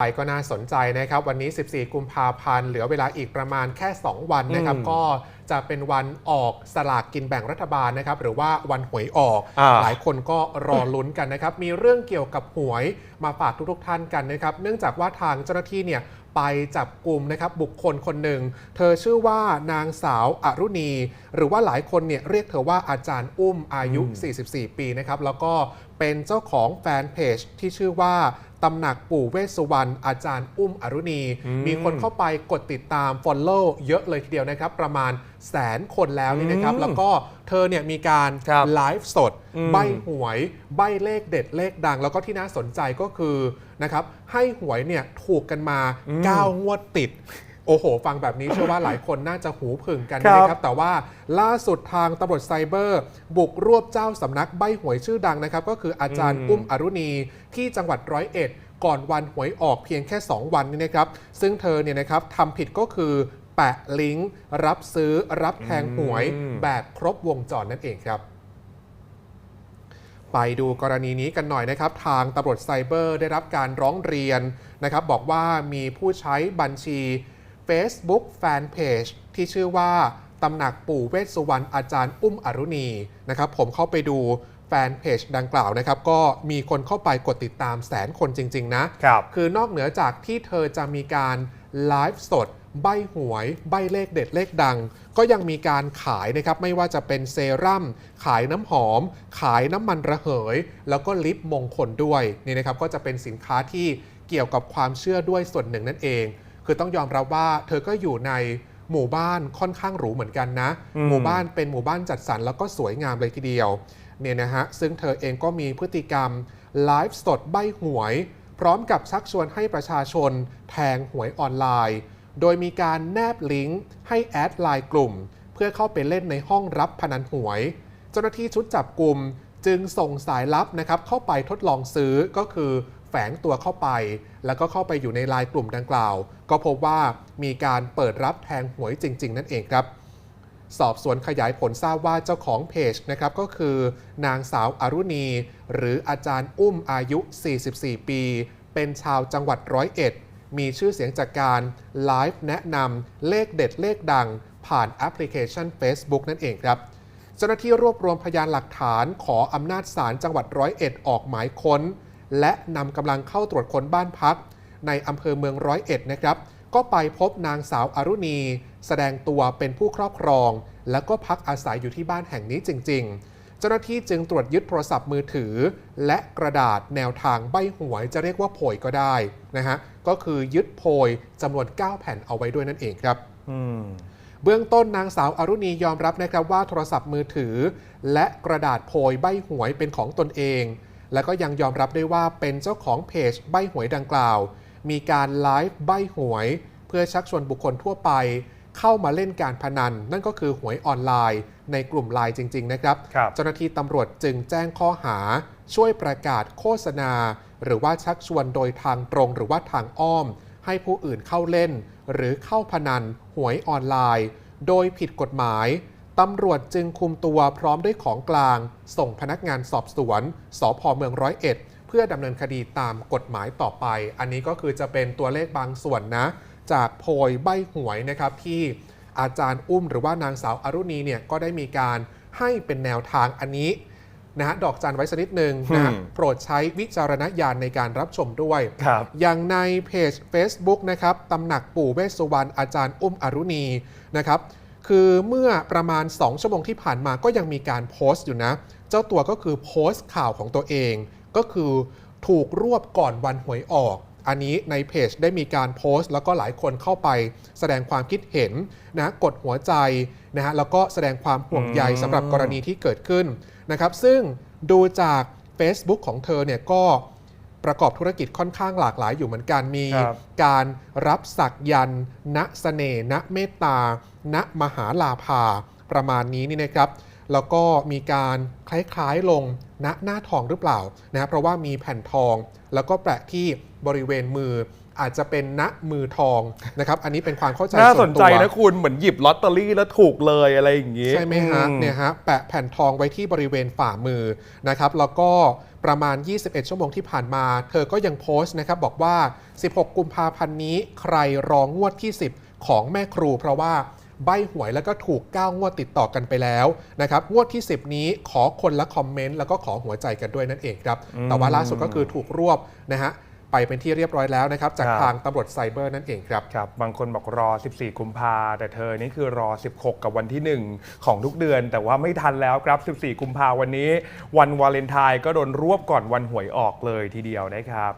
ไปก็น่าสนใจนะครับ วันนี้ 14 กุมภาพันธ์เหลือเวลาอีกประมาณแค่ 2 วันนะครับอืมก็จะเป็นวันออกสลากกินแบ่งรัฐบาลนะครับ หรือว่าวันหวยออกอ่าหลายคนก็รอลุ้นกันนะครับ มีเรื่องเกี่ยวกับหวยมาฝากทุกๆท่านกันนะครับ เนื่องจากว่าทางเจ้าหน้าที่เนี่ยไปจับกลุ่มนะครับบุคคลคนหนึ่ง เธอชื่อว่านางสาวอรุณี หรือว่าหลายคนเนี่ยเรียกเธอว่าอาจารย์อุ้มอายุ 44 ปีนะครับ แล้วก็ เป็นเจ้าของแฟนเพจที่ชื่อว่าตำหนักปู่เวสสุวรรณอาจารย์อุ้มอรุณีอืมมีคนเข้าไปกดติดตาม Follow เยอะเลยทีเดียวนะครับ ประมาณแสนคนแล้วนี่นะครับอืมแล้วก็เธอเนี่ยมีการครับไลฟ์สดอืมใบหวย ใบเลขเด็ดเลขดัง แล้วก็ที่น่าสนใจก็คือนะครับให้หวยเนี่ยถูกกันมา 9 งวดติด โอ้โห ฟังแบบนี้เชื่อว่าหลายคนน่าจะหูผึ่งกันครับนะครับ แต่ว่าล่าสุดทางตำรวจไซเบอร์ บุกรวบเจ้าสำนักใบหวยชื่อดังนะครับ ก็คืออาจารย์อืมอุ้มอรุณี ที่จังหวัดร้อยเอ็ด ก่อนวันหวยออกเพียงแค่ 2 วันนี้นะครับ ซึ่งเธอเนี่ยนะครับทำผิดก็คือแปะลิงก์รับซื้อรับแทงหวยอืมแบบครบวงจรนั่นเองครับไปดูกรณีนี้กันหน่อยนะครับ ทางตำรวจไซเบอร์ได้รับการร้องเรียนนะครับ บอกว่ามีผู้ใช้บัญชี Facebook Fanpage ที่ชื่อว่าตำหนักปู่เวสสุวรรณอาจารย์อุ้มอรุณีนะครับผมเข้าไปดูแฟนเพจดังกล่าวนะครับก็มีคนเข้าไปกดติดตามแสนคนจริง ๆ นะครับคือนอกเหนือจากที่เธอจะมีการไลฟ์สด ใบหวย ใบเลขเด็ดเลขดัง ก็ยังมีการขายนะครับ ไม่ว่าจะเป็นเซรั่ม ขายน้ำหอม ขายน้ำมันระเหย แล้วก็ลิปมงคลด้วยนี่นะครับก็จะเป็นสินค้าที่เกี่ยวกับความเชื่อด้วยส่วนหนึ่งนั่นเอง คือต้องยอมรับว่าเธอก็อยู่ในหมู่บ้านค่อนข้างหรูเหมือนกันนะอืมหมู่บ้านเป็นหมู่บ้านจัดสรรแล้วก็สวยงามเลยทีเดียวเนี่ยนะฮะซึ่งเธอเองก็มีพฤติกรรมไลฟ์สดใบหวย พร้อมกับชักชวนให้ประชาชนแทงหวยออนไลน์ โดยมีการแนบลิงก์ให้แอดไลน์กลุ่ม เพื่อเข้าไปเล่นในห้องรับพนันหวย เจ้าหน้าที่ชุดจับกลุ่มจึงส่งสายลับนะครับเข้าไปทดลองซื้อก็คือ แฝงตัวเข้าไป แล้วก็เข้าไปอยู่ในลน์กลุ่มดังกล่าว ก็พบว่ามีการเปิดรับแทงหวยจริง ๆ นั่นเองครับ สอบสวนขยายผลทราบว่าเจ้าของเพจนะครับก็คือนางสาวอารุณี หรืออาจารย์อุ้มอายุ 44 ปี เป็นชาวจังหวัดร้อยเอ็ดมีชื่อเสียงจากการไลฟ์แนะนำเลขเด็ดเลขดัง ผ่านแอปพลิเคชัน Facebook นั่นเองครับเจ้าหน้าที่รวบรวมพยานหลักฐานขออำนาจศาลจังหวัดร้อยเอ็ดออกหมายค้น และนำกำลังเข้าตรวจค้นบ้านพัก ในอำเภอเมืองร้อยเอ็ดนะครับ ก็ไปพบนางสาวอารุณี แสดงตัวเป็นผู้ครอบครอง แล้วก็พักอาศัยอยู่ที่บ้านแห่งนี้จริง ๆ เจ้าหน้าที่จึงตรวจยึดโทรศัพท์มือถือ และกระดาษแนวทางใบหวยจะเรียกว่าโพยก็ได้นะฮะก็คือยึดโพยจำนวน 9 แผ่นเอาไว้ด้วยนั่นเองครับอืมเบื้องต้นนางสาวอารุณียอมรับนะครับว่าโทรศัพท์มือถือ และกระดาษโพยใบหวยเป็นของตนเอง และก็ยังยอมรับได้ว่าเป็นเจ้าของเพจใบหวยดังกล่าว มีการไลฟ์ใบหวย เพื่อชักชวนบุคคลทั่วไป เข้ามาเล่นการพนัน นั่นก็คือหวยออนไลน์ ในกลุ่มไลน์จริง ๆ นะครับครับเจ้าหน้าที่ตำรวจจึงแจ้งข้อหา ช่วยประกาศโฆษณา หรือว่าชักชวนโดยทางตรงหรือว่าทางอ้อม ให้ผู้อื่นเข้าเล่น หรือเข้าพนันหวยออนไลน์ โดยผิดกฎหมาย ตำรวจจึงคุมตัวพร้อมด้วยของกลาง ส่งพนักงานสอบสวน สพเมืองร้อยเอ็ด เพื่อดำเนินคดีตามกฎหมายต่อไป อันนี้ก็คือจะเป็นตัวเลขบางส่วนนะ จากโพยใบหวยนะครับที่อาจารย์อุ้มหรือว่านางสาวอรุณีเนี่ยก็ได้มีการให้เป็นแนวทางอันนี้นะฮะดอกจันไว้สักนิดหนึ่งนะฮะอืมโปรดใช้วิจารณญาณในการรับชมด้วยครับอย่างในเพจ Facebook นะครับตำหนักปู่เวสสุวรรณอาจารย์อุ้มอรุณีนะครับ คือเมื่อประมาณ 2 ชั่วโมงที่ผ่านมาก็ยังมีการโพสต์อยู่นะ เจ้าตัวก็คือโพสต์ข่าวของตัวเอง ก็คือถูกรวบก่อนวันหวยออก อันนี้ในเพจได้มีการโพสต์ แล้วก็หลายคนเข้าไปแสดงความคิดเห็นนะกดหัวใจนะฮะแล้วก็แสดงความห่วงใยอืมสำหรับกรณีที่เกิดขึ้นนะครับ ซึ่งดูจาก Facebook ของเธอเนี่ยก็ ประกอบธุรกิจค่อนข้างหลากหลายอยู่เหมือนกันมีครับ การรับสักยันต์ณเสน่ห์ณเมตตา ณมหาลาภา ประมาณนี้นี่นะครับ แล้วก็มีการคล้ายๆลงณหน้าทองหรือเปล่านะเพราะว่ามีแผ่นทอง แล้วก็แปะที่บริเวณมือ อาจจะเป็นณมือทองนะครับอันนี้เป็นความเข้าใจน่าสส่วนนตัใจวนะคุณเหมือนหยิบลอตเตอรี่แล้วถูกเลยอะไรอย่างงี้ ใช่ไหมฮะอืเนี่ยฮะแปะแผ่นทองไว้ที่บริเวณฝ่ามือนะครับแล้วก็ประมาณ 21 ชั่วโมงที่ผ่านมา เธอก็ยังโพสต์นะครับบอกว่า 16 กุมภาพันธ์นี้ใครรองงวดที่ 10 ของแม่ครู เพราะว่าใบหวยแล้วก็ถูก 9 งวดติดต่อกันไปแล้วนะครับงวดที่ 10 นี้ขอคนละคอมเมนต์แล้วก็ขอหัวใจกันด้วยนั่นเองครับ แต่ว่าล่าสุดก็คือถูกรวบนะฮะ ไปเป็นที่เรียบร้อยแล้วนะครับ จากทางตำรวจไซเบอร์นั่นเองครับครับ บางคนบอกรอ 14 กุมภาแต่เธอนี่คือรอ 16 กับวันที่ 1 ของทุกเดือน แต่ว่าไม่ทันแล้วครับ 14 กุมภาวันนี้ วันวาเลนไทน์ก็โดนรวบก่อนวันหวยออกเลยทีเดียวนะครับ